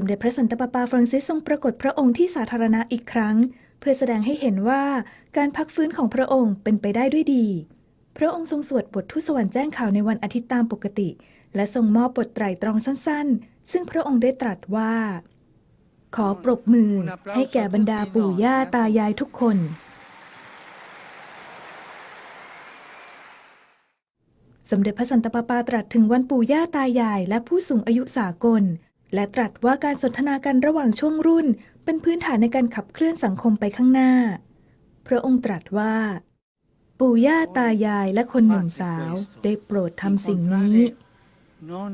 สมเด็จพระสันตะปาปาฟรังซิสทรงปรากฏพระองค์ที่สาธารณะอีกครั้ง เพื่อแสดงให้เห็นว่าการพักฟื้นของพระองค์เป็นไปได้ด้วยดี พระองค์ทรงสวดบททุสวรรค์แจ้งข่าวในวันอาทิตย์ตามปกติ และทรงมอบบทไตรตรองสั้นๆ ซึ่งพระองค์ได้ตรัสว่า ขอปรบมือให้แก่บรรดาปู่ย่าตายายทุกคน สมเด็จพระสันตะปาปาตรัสถึงวันปู่ย่าตายายและผู้สูงอายุสากล และตรัสว่าการสนทนากันระหว่างช่วงรุ่น เป็นพื้นฐานในการขับเคลื่อนสังคมไปข้างหน้า พระองค์ตรัสว่า ปู่ย่าตายายและคนหนุ่มสาวได้โปรดทำสิ่งนี้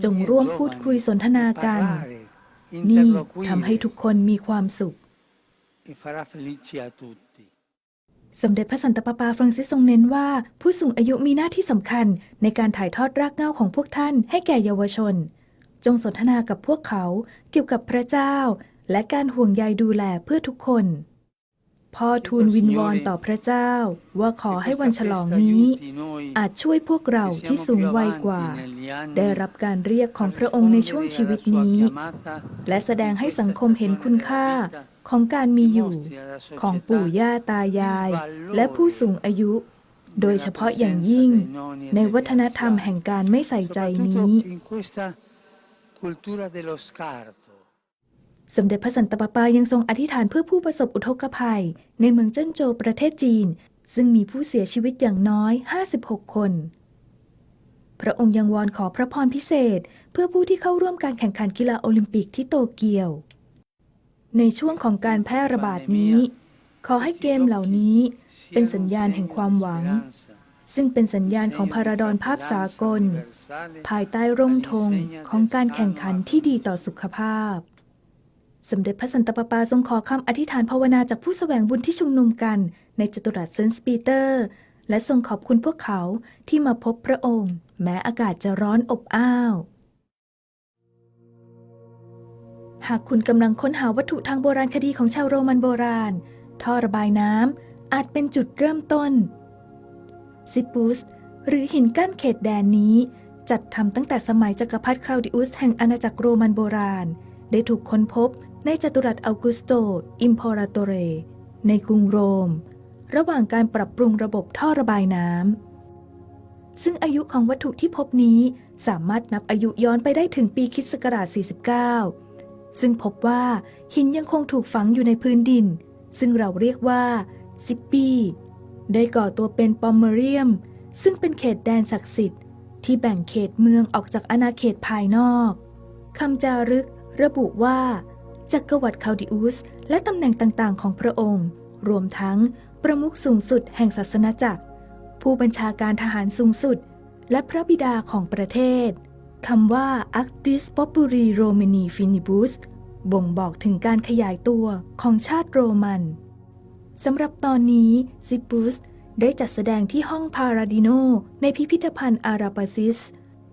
จงร่วมพูดคุยสนทนากัน นี่ทำให้ทุกคนมีความสุข สมเด็จพระสันตะปาปาฟรังซิสทรงเน้นว่า ผู้สูงอายุมีหน้าที่สำคัญในการถ่ายทอดรากเหง้าของพวกท่านให้แก่เยาวชน จงสนทนากับพวกเขาเกี่ยวกับพระเจ้า และการห่วงใยดูแลเพื่อทุกคนพ่อทูลวินวอนต่อพระเจ้า ว่าขอให้วันฉลองนี้ อาจช่วยพวกเราที่สูงวัยกว่า ได้รับการเรียกของพระองค์ในช่วงชีวิตนี้ และแสดงให้สังคมเห็นคุณค่าของการมีอยู่ ของปู่ย่าตายาย และผู้สูงอายุ โดยเฉพาะอย่างยิ่ง ในวัฒนธรรมแห่งการไม่ใส่ใจนี้ สมเด็จพระสันตะปาปายังทรงอธิษฐานเพื่อผู้ประสบอุทกภัย ในเมืองเจิ้นโจวประเทศจีน ซึ่งมีผู้เสียชีวิตอย่างน้อย 56 คน พระองค์ยังวอนขอพระพรพิเศษ เพื่อผู้ที่เข้าร่วมการแข่งขันกีฬาโอลิมปิกที่โตเกียว ในช่วงของการแพร่ระบาดนี้ ขอให้เกมเหล่านี้ เป็นสัญญาณแห่งความหวัง ซึ่งเป็นสัญญาณของพาราดอนภาพสากล ภายใต้ร่มธงของการแข่งขันที่ดีต่อสุขภาพ สมเด็จพระสันตะปาปาทรงขอคำอธิษฐานภาวนาจากผู้แสวงบุญที่ชุมนุมกันในจตุรัสเซนต์ปีเตอร์ และทรงขอบคุณพวกเขาที่มาพบพระองค์ แม้อากาศจะร้อนอบอ้าว หากคุณกำลังค้นหาวัตถุทางโบราณคดีของชาวโรมันโบราณ ท่อระบายน้ำอาจเป็นจุดเริ่มต้น ซิปุส หรือหินกั้นเขตแดนนี้ จัดทำตั้งแต่สมัยจักรพรรดิคลาวดิอุสแห่งอาณาจักรโรมันโบราณ ได้ถูกค้นพบในจัตุรัสอัลกุสโต อิมพอราโตเร ในกรุงโรม ระหว่างการปรับปรุงระบบท่อระบายน้ำ ซึ่งอายุของวัตถุที่พบนี้สามารถนับอายุย้อนไปได้ถึงปีคิศกราช49 ซึ่งพบว่าหินยังคงถูกฝังอยู่ในพื้นดิน ซึ่งเราเรียกว่าซิปปี ได้ก่อตัวเป็นปอมเมเรียม ซึ่งเป็นเขตแดนศักดิ์สิทธิ์ ที่แบ่งเขตเมืองออกจากอาณาเขตภายนอกคำจารึก ระบุว่า จักรวรรดิคาดิอุส และตำแหน่งต่างๆ ของพระองค์ รวมทั้งประมุขสูงสุดแห่งศาสนาจักร ผู้บัญชาการทหารสูงสุด และพระบิดาของประเทศคำว่า Actis Populi Romani Finibus บ่งบอกถึงการขยายตัวของชาติโรมัน สำหรับตอนนี้ซิปุสได้จัดแสดงที่ห้องพาราดิโน ในพิพิธภัณฑ์อาราปาซิส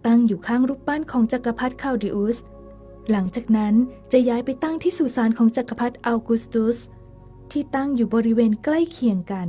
ตั้งอยู่ข้างรูปปั้นของจักรพรรดิคาดิอุส หลังจากนั้นจะย้ายไปตั้งที่สุสานของจักรพรรดิอัลกุสตุส ที่ตั้งอยู่บริเวณใกล้เคียงกัน